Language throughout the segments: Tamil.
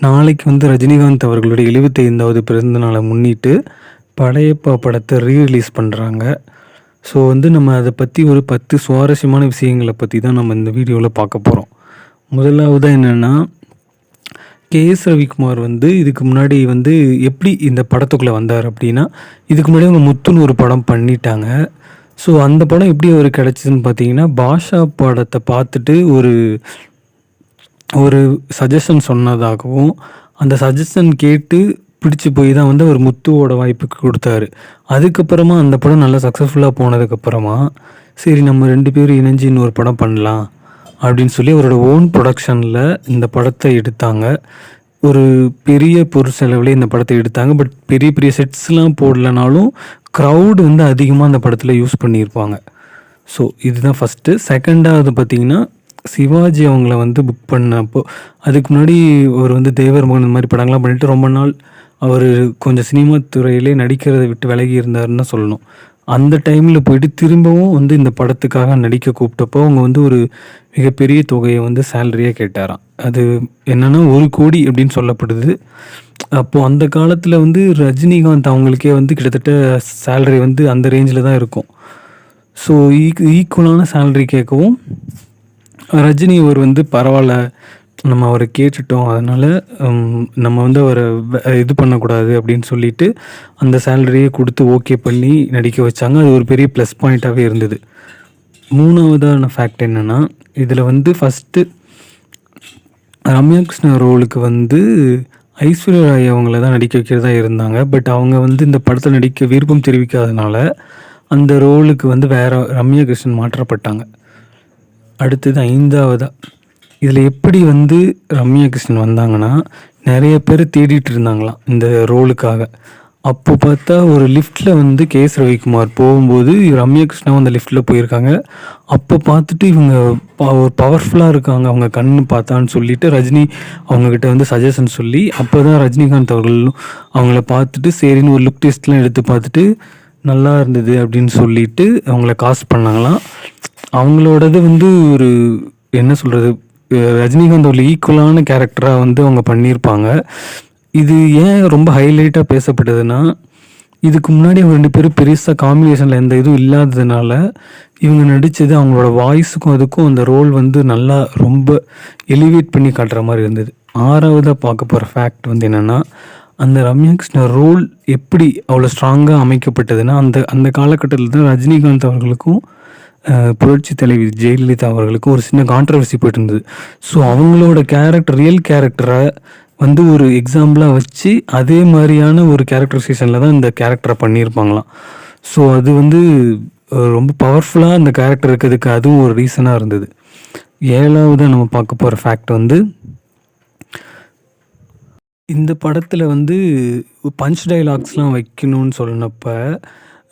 நாளைக்கு வந்து ரஜினிகாந்த் அவர்களுடைய 75வது பிறந்த நாளை முன்னிட்டு படையப்பா படத்தை ரீ ரிலீஸ் பண்ணுறாங்க ஸோ வந்து நம்ம அதை பற்றி ஒரு பத்து சுவாரஸ்யமான விஷயங்களை பற்றி தான் நம்ம இந்த வீடியோவில் பார்க்க போகிறோம் முதலாவதாக என்னென்னா கேஎஸ் ரவிக்குமார் வந்து இதுக்கு முன்னாடி வந்து எப்படி இந்த படத்துக்குள்ளே வந்தார் அப்படின்னா இதுக்கு முன்னாடி அவங்க முத்துன்னு ஒரு படம் பண்ணிட்டாங்க. ஸோ அந்த படம் எப்படி அவர் கிடச்சிதுன்னு பார்த்தீங்கன்னா பாஷா படத்தை பார்த்துட்டு ஒரு ஒரு சஜஷன் சொன்னதாகவும் அந்த சஜஷன் கேட்டு பிடிச்சு போய் தான் வந்து அவர் முத்துவோட வாய்ப்புக்கு கொடுத்தாரு. அதுக்கப்புறமா அந்த படம் நல்லா சக்ஸஸ்ஃபுல்லாக போனதுக்கப்புறமா சரி நம்ம ரெண்டு பேரும் இணைஞ்சு இன்னொரு படம் பண்ணலாம் அப்படின்னு சொல்லி அவரோட ஓன் ப்ரொடக்ஷனில் இந்த படத்தை எடுத்தாங்க. ஒரு பெரிய பொருள் செலவுலேயே இந்த படத்தை எடுத்தாங்க. பட் பெரிய பெரிய செட்ஸ்லாம் போடலனாலும் க்ரௌடு வந்து அதிகமாக அந்த படத்தில் யூஸ் பண்ணியிருப்பாங்க. ஸோ இதுதான் ஃபஸ்ட்டு செகண்டாவது பார்த்தீங்கன்னா சிவாஜி அவங்கள வந்து புக் பண்ணப்போ அதுக்கு முன்னாடி அவர் வந்து தேவர் மகன் இந்த மாதிரி படங்கள்லாம் பண்ணிட்டு ரொம்ப நாள் அவர் கொஞ்சம் சினிமா துறையிலே நடிக்கிறதை விட்டு விலகி இருந்தாருன்னு சொல்லணும். அந்த டைமில் போயிட்டு திரும்பவும் வந்து இந்த படத்துக்காக நடிக்க கூப்பிட்டப்போ அவங்க வந்து ஒரு மிகப்பெரிய தொகையை வந்து சேலரியாக கேட்டாராம். அது என்னென்னா ஒரு கோடி அப்படின்னு சொல்லப்படுது. அப்போது அந்த காலத்தில் வந்து ரஜினிகாந்த் அவங்களுக்கே வந்து கிட்டத்தட்ட சேலரி வந்து அந்த ரேஞ்சில் தான் இருக்கும். ஸோ ஈக் ஈக்குவலான சேலரி கேட்கவும் ரஜினி அவர் வந்து பரவாயில்ல நம்ம அவரை கேட்டுட்டோம் அதனால் நம்ம வந்து அவரை இது பண்ணக்கூடாது அப்படின்னு சொல்லிட்டு அந்த சேலரியை கொடுத்து ஓகே பண்ணி நடிக்க வச்சாங்க. அது ஒரு பெரிய ப்ளஸ் பாயிண்ட்டாகவே இருந்தது. மூணாவதான ஃபேக்ட் என்னென்னா இதில் வந்து ஃபஸ்ட்டு ரம்யா கிருஷ்ணா ரோலுக்கு வந்து ஐஸ்வர்யா ராய் அவங்கள தான் நடிக்க வைக்கிறதா இருந்தாங்க. பட் அவங்க வந்து இந்த படத்தில் நடிக்க விருப்பம் தெரிவிக்காதனால அந்த ரோலுக்கு வந்து வேற ரம்யா கிருஷ்ணன் மாற்றப்பட்டாங்க. அடுத்தது ஐந்தாவதா. இதில் எப்படி வந்து ரம்யா கிருஷ்ணன் வந்தாங்கன்னா நிறைய பேர் தேடிட்டு இருந்தாங்களாம் இந்த ரோலுக்காக. அப்போ பார்த்தா ஒரு லிஃப்ட்டில் வந்து கே எஸ் ரவிக்குமார் போகும்போது ரம்யா கிருஷ்ணாவும் அந்த லிஃப்ட்டில் போயிருக்காங்க. அப்போ பார்த்துட்டு இவங்க ஒரு பவர்ஃபுல்லாக இருக்காங்க. அவங்க கண்ணு பார்த்தான்னு சொல்லிட்டு ரஜினி அவங்கக்கிட்ட வந்து சஜஷன் சொல்லி அப்போ தான் ரஜினிகாந்த் அவர்களும் அவங்கள பார்த்துட்டு சரின்னு ஒரு லுக் டெஸ்ட்லாம் எடுத்து பார்த்துட்டு நல்லா இருந்தது அப்படின்னு சொல்லிட்டு அவங்கள காசு பண்ணாங்களாம். அவங்களோடது வந்து ஒரு என்ன சொல்கிறது ரஜினிகாந்த் ஒரு ஈக்குவலான கேரக்டராக வந்து அவங்க பண்ணியிருப்பாங்க. இது ஏன் ரொம்ப ஹைலைட்டாக பேசப்பட்டதுன்னா இதுக்கு முன்னாடி அவங்க ரெண்டு பேரும் பெருசாக காம்பினேஷனில் எந்த இதுவும் இல்லாததுனால இவங்க நடித்தது அவங்களோட வாய்ஸுக்கும் அதுக்கும் அந்த ரோல் வந்து நல்லா ரொம்ப எலிவேட் பண்ணி காட்டுற மாதிரி இருந்தது. ஆறாவதாக பார்க்க போகிற ஃபேக்ட் வந்து என்னென்னா அந்த ரம்யா கிருஷ்ண ரோல் எப்படி அவ்வளோ ஸ்ட்ராங்காக அமைக்கப்பட்டதுன்னா அந்த அந்த காலகட்டத்தில் தான் ரஜினிகாந்த் அவர்களுக்கும் புரட்சி தலைவி ஜெயலலிதா அவர்களுக்கு ஒரு சின்ன கான்ட்ரவர்சி போயிட்டு இருந்தது ஸோ அவங்களோட கேரக்டர் ரியல் கேரக்டரை வந்து ஒரு எக்ஸாம்பிளாக வச்சு அதே மாதிரியான ஒரு கேரக்டரைசேஷனில் தான் இந்த கேரக்டரை பண்ணியிருப்பாங்களாம். ஸோ அது வந்து ரொம்ப பவர்ஃபுல்லாக அந்த கேரக்டர் இருக்கிறதுக்கு அதுவும் ஒரு ரீசனாக இருந்தது. ஏழாவதாக நம்ம பார்க்க போகிற ஃபேக்ட் வந்து இந்த படத்தில் வந்து பஞ்ச் டைலாக்ஸ்லாம் வைக்கணும்னு சொன்னப்போ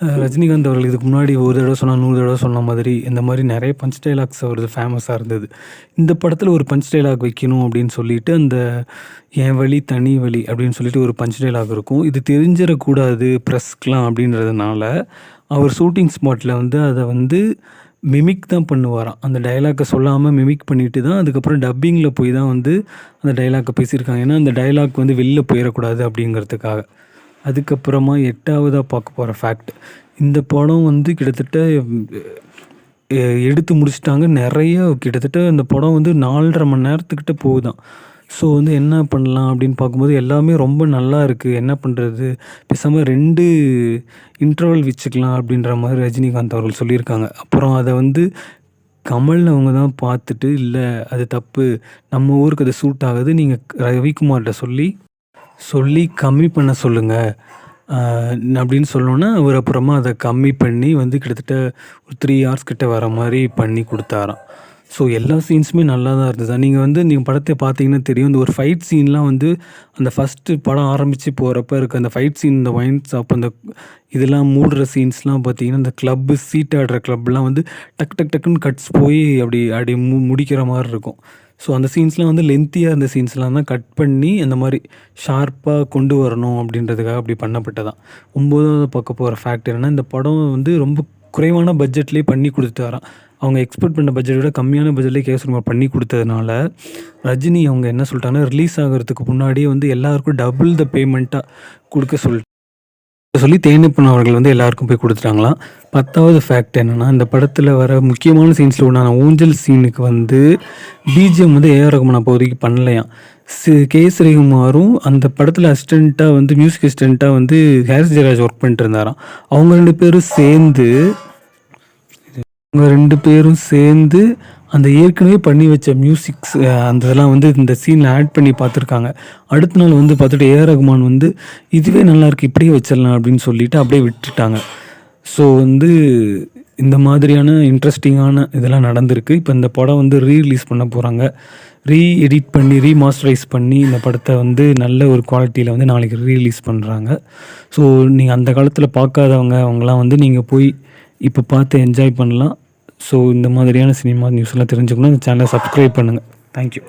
ரஜினிகாந்த் அவர்கள் இதுக்கு முன்னாடி ஒரு தடவை சொன்னால் நூறு தடவை சொன்ன மாதிரி இந்த மாதிரி நிறைய பஞ்ச் டைலாக்ஸ் அவரது ஃபேமஸாக இருந்தது. இந்த படத்தில் ஒரு பஞ்ச் டைலாக் வைக்கணும் அப்படின்னு சொல்லிட்டு அந்த என் வழி தனி வழி அப்படின்னு சொல்லிட்டு ஒரு பஞ்ச் டைலாக் இருக்கும். இது தெரிஞ்சிடக்கூடாது ப்ரெஸ்க்கெலாம் அப்படின்றதுனால அவர் ஷூட்டிங் ஸ்பாட்டில் வந்து அதை வந்து மிமிக் தான் பண்ணுவாராம். அந்த டைலாக்கை சொல்லாமல் மிமிக் பண்ணிட்டு தான் அதுக்கப்புறம் டப்பிங்கில் போய் தான் வந்து அந்த டைலாக்கை பேசியிருக்காங்க. ஏன்னா அந்த டயலாக் வந்து வெளில போயிடக்கூடாது அப்படிங்கிறதுக்காக. அதுக்கப்புறமா எட்டாவதாக பார்க்க போகிற ஃபேக்ட் இந்த படம் வந்து கிட்டத்தட்ட எடுத்து முடிச்சிட்டாங்க. நிறைய கிட்டத்தட்ட இந்த படம் வந்து நாலரை மணி நேரத்துக்கிட்ட போகுதான். ஸோ வந்து என்ன பண்ணலாம் அப்படின்னு பார்க்கும்போது எல்லாமே ரொம்ப நல்லா இருக்குது என்ன பண்ணுறது பேசாமல் ரெண்டு இன்டர்வல் வச்சுக்கலாம் அப்படின்ற மாதிரி ரஜினிகாந்த் அவர்கள் சொல்லியிருக்காங்க. அப்புறம் அதை வந்து கமல் அவங்க தான் பார்த்துட்டு இல்லை அது தப்பு. நம்ம ஊருக்கு அது சூட் ஆகுது. நீங்கள் ரவிக்குமார்கிட்ட சொல்லி சொல்லி கம்மி பண்ண சொல்லுங்கள் அப்படின்னு சொல்லணுன்னா அவர் அப்புறமா அதை கம்மி பண்ணி வந்து கிட்டத்தட்ட ஒரு த்ரீ ஹவர்ஸ் கிட்ட வர மாதிரி பண்ணி கொடுத்தாராம். ஸோ எல்லா சீன்ஸுமே நல்லா தான் இருந்தது. நீங்கள் வந்து நீங்கள் படத்தை பார்த்தீங்கன்னா தெரியும். இந்த ஒரு ஃபைட் சீன்லாம் வந்து அந்த ஃபஸ்ட்டு படம் ஆரம்பித்து போகிறப்ப இருக்க அந்த ஃபைட் சீன் இந்த ஒயின் ஷாப் அந்த இதெல்லாம் மூடுற சீன்ஸ்லாம் பார்த்தீங்கன்னா இந்த கிளப்பு சீட் ஆடுற கிளப்லாம் வந்து டக் டக் டக்குன்னு கட்ஸ் போய் அப்படி அப்படி மு முடிக்கிற மாதிரி இருக்கும். ஸோ அந்த சீன்ஸ்லாம் வந்து லென்த்தியாக இருந்த சீன்ஸ்லாம் தான் கட் பண்ணி அந்த மாதிரி ஷார்ப்பாக கொண்டு வரணும் அப்படின்றதுக்காக அப்படி பண்ணப்பட்டதான். ஒம்போதாவது பார்க்க போகிற ஃபேக்ட் என்னென்னா இந்த படம் வந்து ரொம்ப குறைவான பட்ஜெட்லேயே பண்ணி கொடுத்துட்டாராம். அவங்க எக்ஸ்பெக்ட் பண்ண பட்ஜெட் விட கம்மியான பட்ஜெட்லேயே கேசரிமா பண்ணி கொடுத்ததுனால ரஜினி அவங்க என்ன சொல்லிட்டாங்கன்னா ரிலீஸ் ஆகிறதுக்கு முன்னாடியே வந்து எல்லாருக்கும் டபுள் த பேமெண்ட்டாக கொடுக்க சொல் சொல்லி தேனிப்பன் அவர்கள் வந்து எல்லாருக்கும் போய் கொடுத்துட்டாங்களாம். பத்தாவது ஃபேக்ட் என்னென்னா இந்த படத்தில் வர முக்கியமான சீன்ஸில் ஒன்றான ஊஞ்சல் சீனுக்கு வந்து பிஜிஎம் வந்து ஏஆர் ரகுமான் அப்போதைக்கு பண்ணலையாம். சி கே ஸ்ரீகுமாரும் அந்த படத்தில் அசிஸ்டண்ட்டாக வந்து மியூசிக் அசிஸ்டண்ட்டாக வந்து ஹாரிஸ் ஜெயராஜ் ஒர்க் பண்ணிட்டு இருந்தாராம். அவங்க ரெண்டு பேரும் சேர்ந்து இவங்க ரெண்டு பேரும் சேர்ந்து அந்த ஏற்கனவே பண்ணி வச்ச மியூசிக்ஸ் அந்த இதெல்லாம் வந்து இந்த சீனில் ஆட் பண்ணி பார்த்துருக்காங்க. அடுத்த நாள் வந்து பார்த்துட்டு ஏஆர் ரகுமான் வந்து இதுவே நல்லாயிருக்கு இப்படியே வச்சிடலாம் அப்படின்னு சொல்லிட்டு அப்படியே விட்டுட்டாங்க. ஸோ வந்து இந்த மாதிரியான இன்ட்ரெஸ்டிங்கான இதெல்லாம் நடந்திருக்கு. இப்போ இந்த படம் வந்து ரீ ரிலீஸ் பண்ண போகிறாங்க ரீ எடிட் பண்ணி ரீமாஸ்டரைஸ் பண்ணி இந்த படத்தை வந்து நல்ல ஒரு குவாலிட்டியில் வந்து நாளைக்கு ரீ ரிலீஸ் பண்ணுறாங்க ஸோ நீங்கள் அந்த காலத்தில் பார்க்காதவங்க அவங்களாம் வந்து நீங்கள் போய் இப்போ பார்த்து என்ஜாய் பண்ணலாம். ஸோ இந்த மாதிரியான சினிமா நியூஸ்லாம் தெரிஞ்சுக்கணும் இந்த சேனலை சப்ஸ்கிரைப் பண்ணுங்கள் தேங்க்யூ